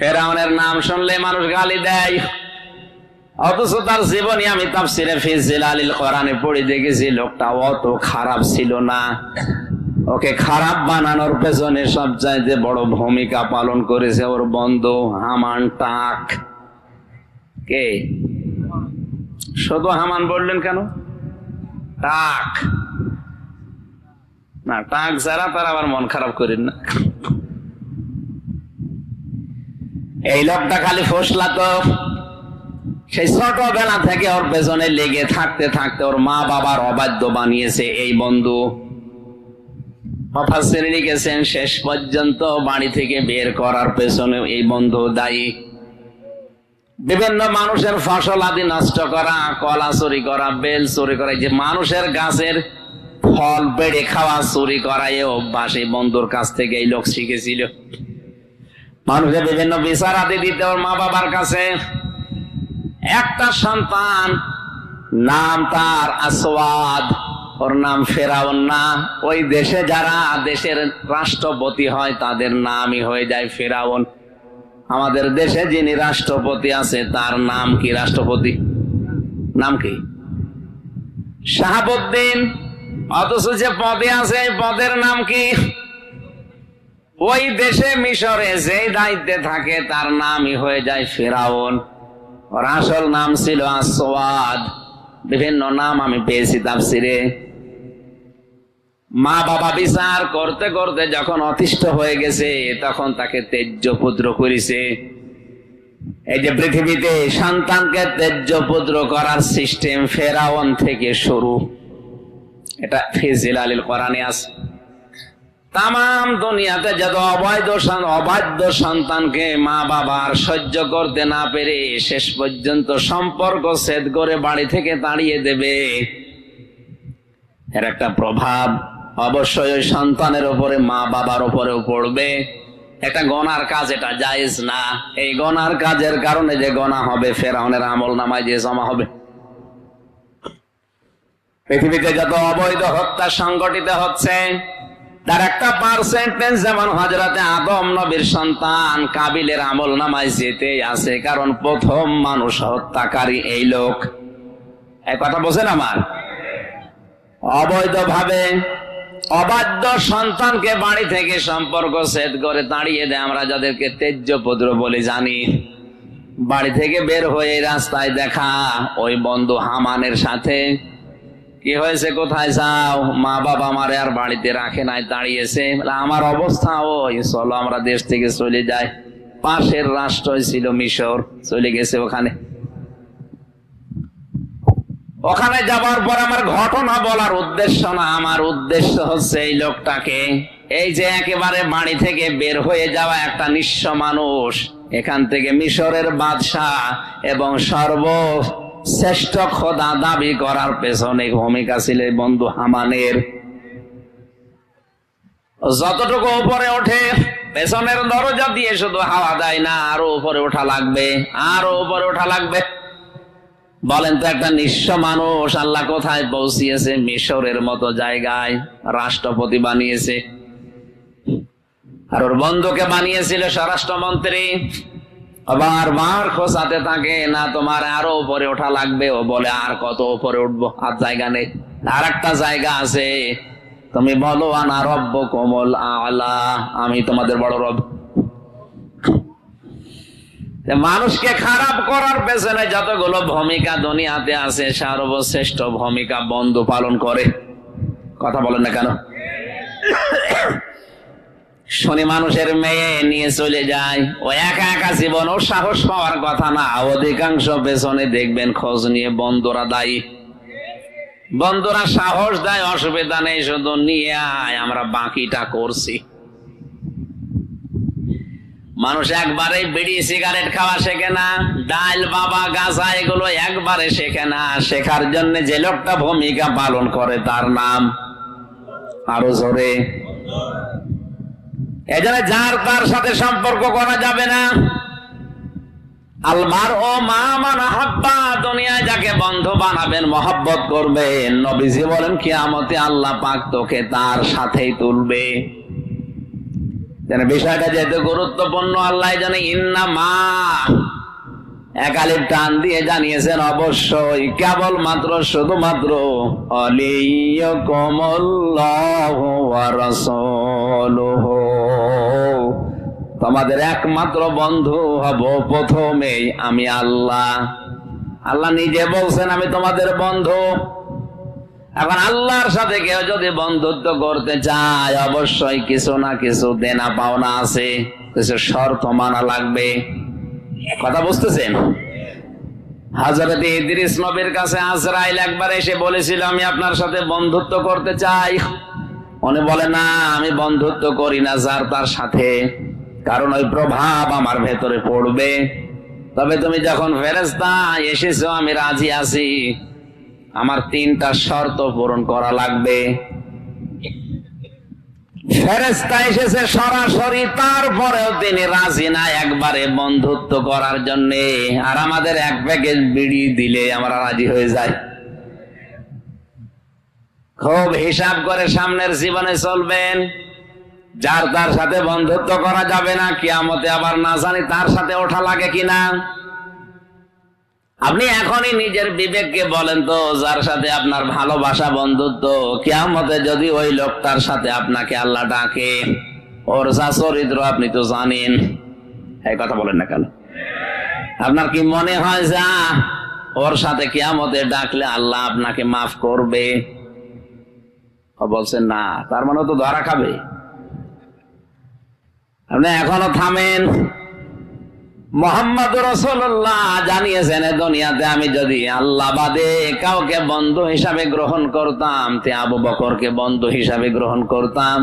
ফেরাউনের নাম শুনলে মানুষ গালি দেয়। অথচ তার জীবনী আমি তাফসিরে ফিজিল আলিল কোরআনে পড়ে দেখেছি, লোকটা অত খারাপ ছিল না। ওকে খারাপ বানানোর পেছনে সবচাইতে বড় ভূমিকা পালন করেছে ওর বন্ধু হামান টাক। কে? শুধু হামান বললেন কেন? টাক। না, টাক যারা, তারা আবার মন খারাপ করেন না। এই লোকটা খালি ফসলা তো। সেই ছোটবেলা থেকে ওর পেছনে লেগে থাকতে থাকতে ওর মা বাবার অবাধ্য বানিয়েছে এই বন্ধু। মুফাসসির লিখেছেন শেষ পর্যন্ত বাড়ি থেকে বের করার পেছনে এই বন্ধু দায়ী। বিভিন্ন মানুষের ফসল আদি নষ্ট করা, কলা চুরি করা, বেল চুরি করা যে মানুষের গাছের ফল পেড়ে খাওয়া চুরি করা এ অভ্যাস এই বন্ধুর কাছ থেকে এই লোক শিখেছিল। মানুষের বিভিন্ন বিচার আদি দিতে ওর মা বাবার কাছে। একটা সন্তান, নাম তার আসওয়াদ, ওর নাম ফেরাউন না। ওই দেশে যারা দেশের রাষ্ট্রপতি হয়, তাদের নামই হয়ে যায় ফেরাউন। আমাদের দেশে যিনি রাষ্ট্রপতি আছে, তার নাম কি রাষ্ট্রপতি? নাম কি? শাহাবুদ্দিন। অথচ যে পদে আছে পদের নাম কি? ওই দেশে মিশরে যেই দায়িত্বে থাকে, তার নামই হয়ে যায় ফেরাউন। ওর আসল নাম ছিল আসওয়াদ। বিভিন্ন নাম আমি পেয়েছি তাফসিরে। মা বাবা বিচার করতে করতে যখন অতিষ্ঠ হয়ে গেছে, তখন তাকে তেজ্য পুত্র করেছে। এই যে পৃথিবীতে সন্তানকে তেজ্য পুত্র করার সিস্টেম ফেরাউন থেকে শুরু। এটা ফিজিল আলীল কোরআনে আছে। তাম দুনিয়াতে যত অবৈধ অবাধ্য সন্তানকে মা বাবার সহ্য করতে না পেরে শেষ পর্যন্ত সম্পর্ক ছেদ করে বাড়ি থেকে তাড়িয়ে দেবে। এর একটা প্রভাব অবশ্যই ওই সন্তানের উপরে, মা বাবার উপরেও পড়বে। একটা গনার কাজ এটা, জায়েজ না। এই গনার কাজের কারণে যে গনা হবে, ফেরাউনের আমল নামায় যে জমা হবে। পৃথিবীতে যত অবৈধ হত্যা সংগঠিত হচ্ছে তার একটা পার্সেন্টেজ যেমন হজরতে আদম নবীর সন্তান কাবিলের আমল নামায় যেতে আছে, কারণ প্রথম মানুষ হত্যাকারী এই লোক। এই কথা বোঝেন আমার? অবৈধভাবে অবাধ্য সন্তানকে বাড়ি থেকে সম্পর্ক ছেদ করে দাঁড়িয়ে দেয়, আমরা যাদেরকে তেজ্য পুত্র বলে জানি। বাড়ি থেকে বের হয়ে রাস্তায় দেখা ওই বন্ধু হামানের সাথে কি হয়েছে? কোথায় যাও? মা বাবা আমারে আর বাড়িতে রাখে নাই, দাঁড়িয়েছে। আমার অবস্থা ওই, চলো আমরা দেশ থেকে চলে যাই। পাশের রাষ্ট্রই ছিল মিশর, চলে গেছে ওখানে। ওখানে যাবার পর আমার ঘটনা বলার উদ্দেশ্য না, আমার উদ্দেশ্য হচ্ছে এই লোকটাকে, এই যে একেবারে বাড়ি থেকে বের হয়ে যাওয়া একটা নিঃস্ব মানুষ, এখান থেকে মিশরের বাদশাহ এবং সর্ব শ্রেষ্ঠ খোদা দাবি করার পেছনে ভূমিকা ছিল বন্ধু হামানের। যতটুকু উপরে ওঠে, পেছনের দরজা দিয়ে শুধু হাওয়া দেয় না, আরও উপরে ওঠা লাগবে, আরও উপরে ওঠা লাগবে। বলেন তো একটা নিঃস্ব মানুষ আল্লাহ কোথায় পৌঁছিয়েছে? মিশরের মতো জায়গায় রাষ্ট্রপতি বানিয়েছে। আর ওর বন্ধুকে বানিয়েছিল স্বরাষ্ট্রমন্ত্রী। আবার বার খোঁচাতে থাকে, না, তোমার আরও উপরে ওঠা লাগবে। ও বলে, আর কত উপরে উঠবো? আর জায়গা নেই। আর একটা জায়গা আছে। তুমি বলো, আনা রব্ব কোমল আলা। আমি তোমাদের বড় রব। মানুষকে খারাপ করার পেছনে যতগুলো ভূমিকা দুনিয়াতে আছে, সর্বশ্রেষ্ঠ ভূমিকা বন্ধু পালন করে। কথা বলেন না কেন? শনি মানুষের মেয়ে নিয়ে চলে যায়। ও একা একা জীবন ও সাহস পাওয়ার কথা না। অধিকাংশ পেছনে দেখবেন খোঁজ নিয়ে বন্ধুরা দায়ী। বন্ধুরা সাহস দেয়, অসুবিধা নেই, শুধু নিয়ে আয়, আমরা বাকিটা করছি। মানুষ একবারে বিড়ি, সিগারেট খাওয়া শেখে না, ডাল, বাবা, গাছা, এগুলো একবারে শেখে না। শেখার জন্য যে লোকটা ভূমিকা পালন করে তার নাম আরও জোরে। এজন্য যার তার সাথে সম্পর্ক করা যাবে না। আলমার ও মা মানা দুনিয়ায় যাকে বন্ধ বানাবেন, মহব্বত করবেন। নবীজি বলেন, কিয়ামতে আল্লাহ পাক তোকে তার সাথেই তুলবে। বিষয়টা যেহেতু গুরুত্বপূর্ণ, আল্লাহ জানে ইন্না মা একালিপ টান দিয়ে জানিয়েছেন, অবশ্যই কেবল মাত্র শুধুমাত্র তোমাদের একমাত্র বন্ধু হব প্রথমেই আমি আল্লাহ। আল্লাহ নিজে বলছেন, আমি তোমাদের বন্ধু। এখন আল্লাহর সাথে কেউ যদি বন্ধুত্ব করতে চায়, অবশ্যই কিছু না কিছু দেনা পাওনা আছে, কিছু শর্ত মানা লাগবে। কথা বুঝতেছেন? হাজরত ইদ্রিস নবীর কাছে আজরাইল একবার এসে বলেছিল, আমি আপনার সাথে বন্ধুত্ব করতে চাই। উনি বলে, না, আমি বন্ধুত্ব করি না যার তার সাথে, কারণ ওই প্রভাব আমার ভেতরে পড়বে। তবে তুমি যখন ফেরেস্তা এসেছ, আমি রাজি আছি। আমার তিনটা শর্ত পূরণ করা লাগবে। ফেরেস্তা এসেছে সরাসরি, তারপরেও তিনি রাজি না একবারে বন্ধুত্ব করার জন্য। আর আমাদের এক প্যাকেজ বিড়ি দিলে আমরা রাজি হয়ে যাই। খুব হিসাব করে সামনের জীবনে চলবেন। যার তার সাথে বন্ধুত্ব করা যাবে না, কিয়ামতে আবার না জানি তার সাথে ওঠা লাগে কিনা। আপনি এখনই নিজের বিবেককে বলেন তো, যার সাথে আপনার ভালোবাসা বন্ধুত্ব কেমতে যদি ওই লোকটার সাথে আপনাকে আল্লাহ ডাকে, ওর যা চরিত্র আপনি তো জানেন। এই কথা বলেন না কেন? আপনার কি মনে হয় যা ওর সাথে কেমতে ডাকলে আল্লাহ আপনাকে মাফ করবে? ও বলছেন, না, তার মানে তো ধরা খাবে। আপনি এখনও থামেন। মোহাম্মদ রসল্লাহ জানিয়েছেন দুনিয়াতে আমি যদি আল্লাহ বাদে কাউকে বন্ধু হিসাবে গ্রহণ করতাম, তে আবু বকরকে বন্ধু হিসাবে গ্রহণ করতাম।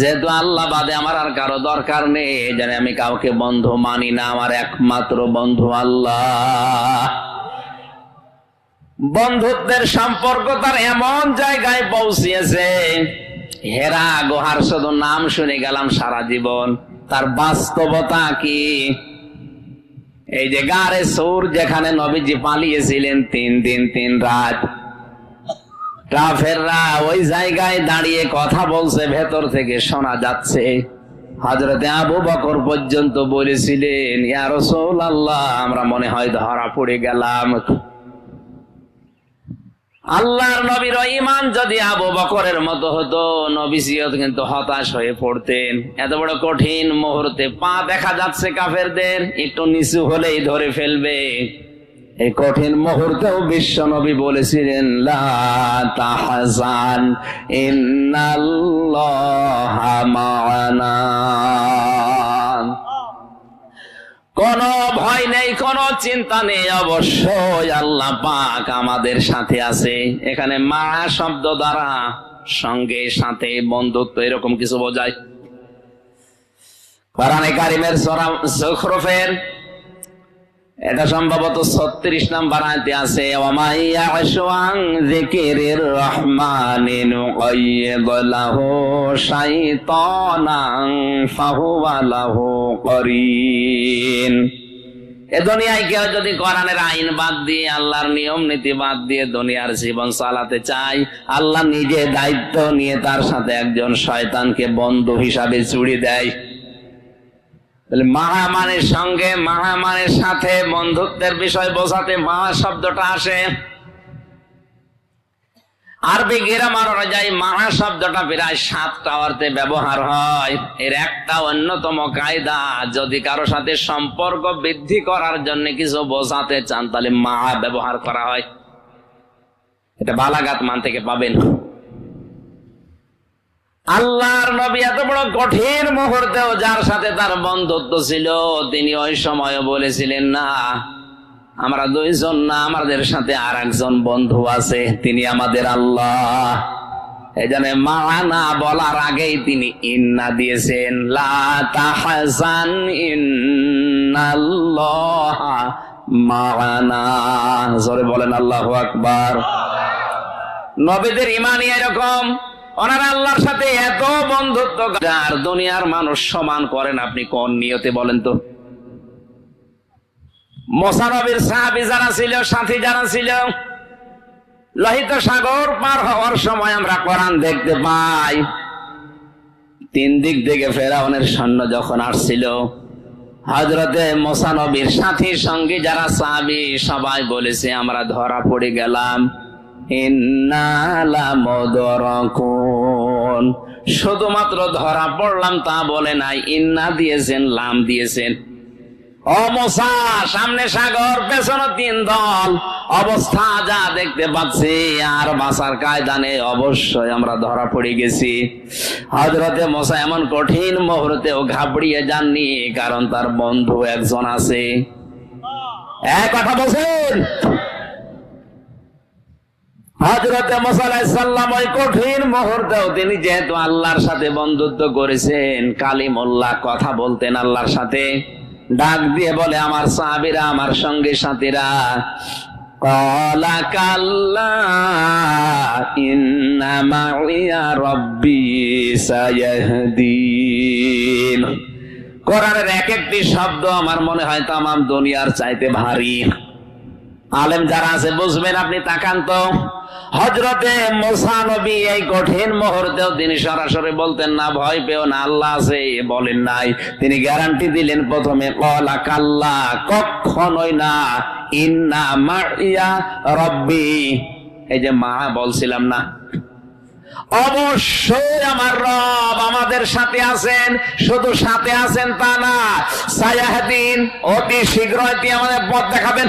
যেহেতু আল্লাহ বাদে আমার আর কারও দরকার নেই জানি আমি কাউকে বন্ধু মানি না, আমার একমাত্র বন্ধু আল্লাহ। বন্ধুত্বের সম্পর্ক তার এমন জায়গায় পৌঁছিয়েছে, হেরা গোহার শুধু নাম শুনে গেলাম সারা জীবন। তার বাস্তবতা কি? এই যে গারে সুর যেখানে নবীজি পালিয়েছিলেন তিন দিন, তিন রাত। কাফেররা ওই জায়গায় দাঁড়িয়ে কথা বলছে, ভেতর থেকে শোনা যাচ্ছে। হজরতে আবু বকর পর্যন্ত বলেছিলেন আল্লাহ আমরা মনে হয় ধরা পড়ে গেলাম। আল্লাহর নবীর ইমান যদি আবু বকরের মতো হতো নবীজিও কিন্তু হতাশ হয়ে পড়তেন। এত বড় কঠিন মুহূর্তে পা দেখা যাচ্ছে কাফেরদের, একটু নিচু হলেই ধরে ফেলবে। এই কঠিন মুহূর্তেও বিশ্ব নবী বলেছিলেন, লা তাহজান, ইন্নাল্লাহা মা'ানা। কোন ভয় নেই, কোন চিন্তা নেই অবশ্যই আল্লাহ পাক আমাদের সাথে আছে। এখানে মা শব্দ দ্বারা সঙ্গে সাথে বন্ধুত্ব এরকম কিছু বোঝায়। কারিমের সরা জখরফের এটা সম্ভবত ছত্রিশ নাম্বার আয়তে আছে এ দুনিয়ায় কেউ যদি কোরআনের আইন বাদ দিয়ে, আল্লাহর নিয়ম নীতি বাদ দিয়ে দুনিয়ার জীবন চালাতে চায়, আল্লাহ নিজে দায়িত্ব নিয়ে তার সাথে একজন শয়তানকে বন্ধু হিসাবে চুড়ি দেয়। তাহলে মাহামানের সঙ্গে মাহামানের সাথে বন্ধুত্বের বিষয় বোঝাতে মাহা শব্দটা আসে। আরবি গ্রামার অনুযায়ী মাহা শব্দটা প্রায় সাতটা অর্থে ব্যবহার হয়। এর একটা অন্যতম কায়দা, যদি কারও সাথে সম্পর্ক বৃদ্ধি করার জন্য কিছু বোঝাতে চান, তাহলে মাহা ব্যবহার করা হয়। এটা বালাগাত মান থেকে পাবেন। আল্লাহর নবী এত বড় কঠিন মুহূর্তেও যার সাথে তার বন্ধুত্ব ছিল, তিনি ওই সময় বলেছিলেন, না, আমরা দুইজন না, আমাদের সাথে আর একজন বন্ধু আছে, তিনি আমাদের আল্লাহ। এই জন্য মানা বলার আগেই তিনি ইন্না দিয়েছেন, লা তাহজান ইন্নাল্লাহ মানা। জোরে বলেন আল্লাহু আকবার। নবীদের ইমানই এরকম। ওনারা আল্লাহর সাথে এত বন্ধুত্ব আর দুনিয়ার মানুষ সমান করেন আপনি কোন নিয়তে বলেন তো? মোসানবীর সাহাবি যারা ছিল, সাথী যারা ছিল, লোহিত সাগর পার হওয়ার সময় আমরা কোরআন দেখতে পাই। তিন দিক থেকে ফেরাউনের সৈন্য যখন আসছিল হজরতে মোসানবীর সাথী সঙ্গে যারা সাহাবি, সবাই বলেছে, আমরা ধরা পড়ে গেলাম। ইন্নালামদরকুন শুধুমাত্র ধরা পড়লাম তা বলে নাই, ইন্না দিয়েছেন, লাম দিয়েছেন। সামনে সাগর, পেছনে তিন দল, অবস্থা যা দেখতে পাচ্ছি, আর বাসার কায়দানে অবশ্যই আমরা ধরা পড়ে গেছি। হজরতে মশা এমন কঠিন মুহূর্তেও ঘাবড়িয়ে যাননি, কারণ তার বন্ধু একজন আছে। এক কথা বলছেন? হজরতে মোসাল্লাম ওই কঠিন মুহূর্তেও তিনি যেহেতু আল্লাহর সাথে বন্ধুত্ব করেছেন, কালিমুল্লাহ কথা বলতেন আল্লাহর সাথে, ডাক দিয়ে বলে, আমার সাহাবিরা, আমার সঙ্গে সাথীরা কলা কাল্লা রব্বি কোরআনের এক একটি শব্দ আমার মনে হয় তামাম দুনিয়ার চাইতে ভারী। আলেম যারা আছে, বুঝবেন আপনি, তাকান তো। হজরতে মোসানবী এই কঠিন মুহূর্তেও তিনি সরাসরি বলতেন, না, ভয় পেও না, আল্লাহ আছে বলেন নাই। তিনি গ্যারান্টি দিলেন প্রথমে, কলা কাল্লা কখনোই না, ইন্না মাইয়া রব্বি। এই যে মা, বলছিলাম না। অবশ্যই আমার রব আমাদের সাথে আছেন, শুধু সাথে আছেন তা না। সায়াহদিন, অতি শীঘ্রই আমাদের পথ দেখাবেন।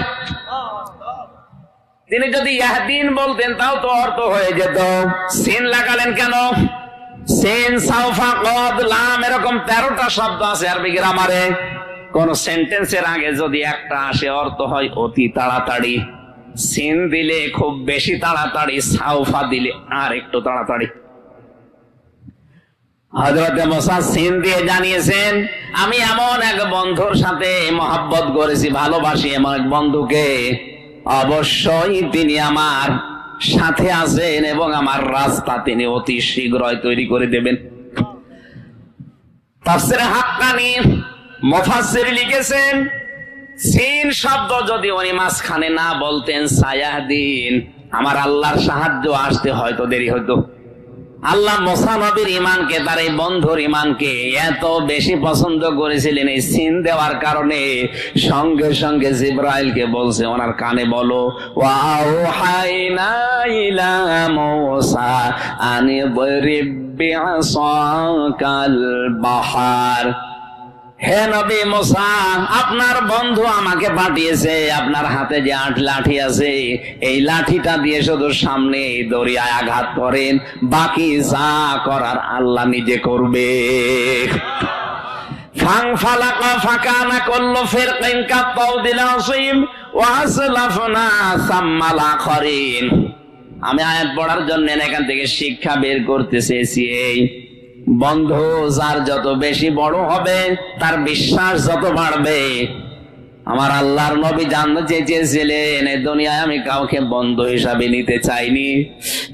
তিনি যদি ইয়াহদিন বলতেন, তাও তো অর্থ হয়ে যেত। সিন লাগালেন কেন? সেন সাউফা কদ লাম এরকম তেরোটা শব্দ আছে আরবি গ্রামারে। কোন সেন্টেন্সের আগে যদি একটা আসে, অর্থ হয় অতি তাড়াতাড়ি। সিন দিলে খুব বেশি তাড়াতাড়ি সাউফা দিলে আর একটু তাড়াতাড়ি। হজরতে মশা সিন দিয়ে জানিয়েছেন, আমি এমন এক বন্ধুর সাথে মহাব্বত করেছি, ভালোবাসি এমন এক বন্ধুকে। অবশ্যই তিনি আমার সাথে আছেন এবং আমার রাস্তা তিনি অতি শীঘ্রই তৈরি করে দেবেন। তাফসিরে হাক্কানি মুফাসসির লিখেছেন, সিন শব্দ যদি উনি মাঝখানে না বলতেন, সায়াহদিন, আমার আল্লাহর সাহায্য আসতে হয়তো দেরি হতো আল্লাহ মোসানবির ইমানকে তার এই বন্ধুর ইমানকে এত বেশি পছন্দ করেছিলেন এই সিন দেওয়ার কারণে। সঙ্গে সঙ্গে জিব্রাইলকে বলছে, ওনার কানে বলো ওয়াও হাইনা ইলা মোসা আনি বিআসাকাল বাহার। হে নবী মোসা, আপনার বন্ধু আমাকে পাঠিয়েছে, আপনার হাতে যে আট লাঠি আছে, এই লাঠিটা দিয়ে শুধু সামনে দরিয়ায় আঘাত করেন, বাকি যা করার আল্লাহ নিজে করবে। আমি আয়াত পড়ার জন্য এখান থেকে শিক্ষা বের করতে চেয়েছি এই। বন্ধু, যার যত বেশি বড় হবে, তার বিশ্বাস যত বাড়বে। আমার আল্লাহর নবী জানতে চেয়েছিলেন এই দুনিয়ায় আমি কাউকে বন্ধু হিসাবে নিতে চাইনি।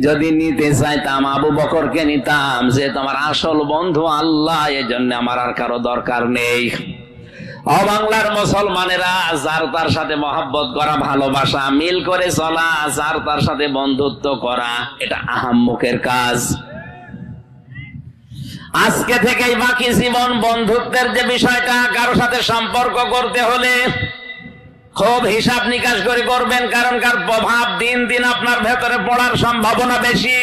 যদি নিতে চাইতাম, আবু বকরকে নিতাম। যে তোমার আসল বন্ধু আল্লাহ এই জন্য আমার আর কারও দরকার নেই। অবাংলার মুসলমানেরা, যার তার সাথে মহাব্বত করা, ভালোবাসা, মিল করে চলা, যার তার সাথে বন্ধুত্ব করা, এটা আহাম্মুখের কাজ। আজকে থেকেই বাকি জীবন বন্ধুত্বের যে বিষয়টা, কারও সাথে সম্পর্ক করতে হলে খুব হিসাব নিকাশ করে করবেন, কারণ কার প্রভাব দিন দিন আপনার ভেতরে পড়ার সম্ভাবনা বেশি।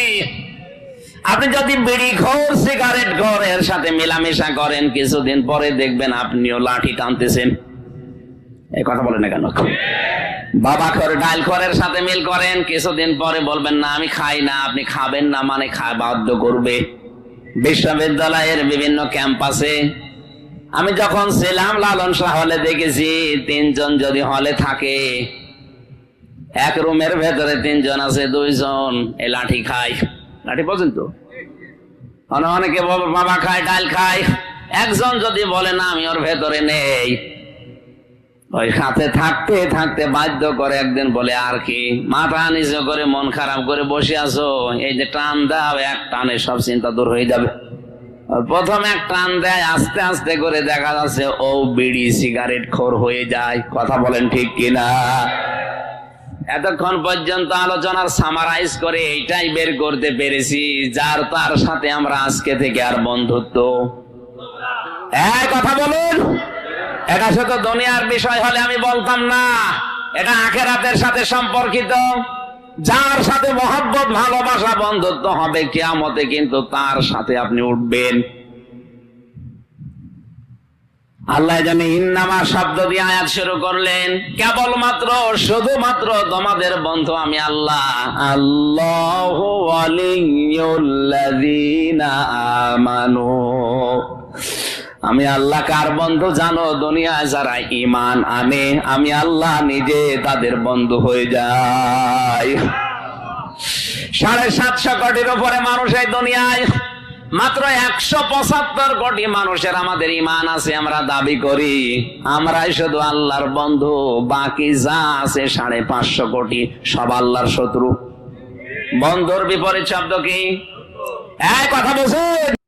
আপনি যদি বিড়ি খোর, সিগারেট খোর, এর সাথে মেলামেশা করেন, কিছুদিন পরে দেখবেন আপনিও লাঠি টানতেছেন। এই কথা বলেন কেন? বাবা করে ডাইল করের সাথে মিল করেন, কিছুদিন পরে বলবেন, না, আমি খাই না, আপনি খাবেন না মানে খায় বাধ্য করবে। বিশ্ববিদ্যালয়ের বিভিন্ন ক্যাম্পাসে। আমি যখন ছিলাম, লালন শাহ হলে দেখেছি তিনজন যদি হলে থাকে, এক রুমের ভেতরে তিনজন আছে, দুইজন এ লাঠি খায়। লাঠি পর্যন্ত অনেকে বাবা খায়, ডাল খায়। একজন যদি বলে, না, আমি ওর ভেতরে নেই। ওই সাথে থাকতে থাকতে বাধ্য করে একদিন বলে, আর কি? মাথা নিচে করে, মন খারাপ করে বসে আছো? এই যে টান দাও, এক টানে সব চিন্তা দূর হয়ে যাবে। প্রথম এক টান দেয়, আস্তে আস্তে করে দেখা যাচ্ছে, ও বিড়ি সিগারেট খোর হয়ে যায়। কথা বলেন ঠিক কিনা? এতক্ষণ পর্যন্ত আলোচনার সামারাইজ করে এইটাই বের করতে পেরেছি, যার তার সাথে আমরা আজকে থেকে আর বন্ধুত্ব। এক কথা বলুন। এটা শুধু দুনিয়ার বিষয় হলে আমি বলতাম না। এটা আখেরাতের সাথে সম্পর্কিত। যার সাথে মহব্বত, ভালোবাসা, বন্ধুত্ব হবে কেয়ামতে কিন্তু তার সাথে আপনি উঠবেন। আল্লাহ জানে ইন্নামা শব্দ দিয়ে আয়াত শুরু করলেন। কেবলমাত্র, শুধুমাত্র তোমাদের বন্ধু আমি আল্লাহ। আল্লাহ আমানু। আমি আল্লাহ কার বন্ধু জানো? দুনিয়ায় যারা ইমান আনে, আমি আল্লাহ নিজে তাদের বন্ধু হয়ে যাই। সাড়ে সাতশো কোটির উপরে মানুষ এই দুনিয়ায়। মাত্র একশো পঁচাত্তর কোটি মানুষের আমাদের ইমান আছে, আমরা দাবি করি। আমরাই শুধু আল্লাহর বন্ধু, বাকি যা আছে সাড়ে পাঁচশো কোটি সব আল্লাহর শত্রু। বন্ধুর বিপরীত শব্দ কি? এক কথা বলছেন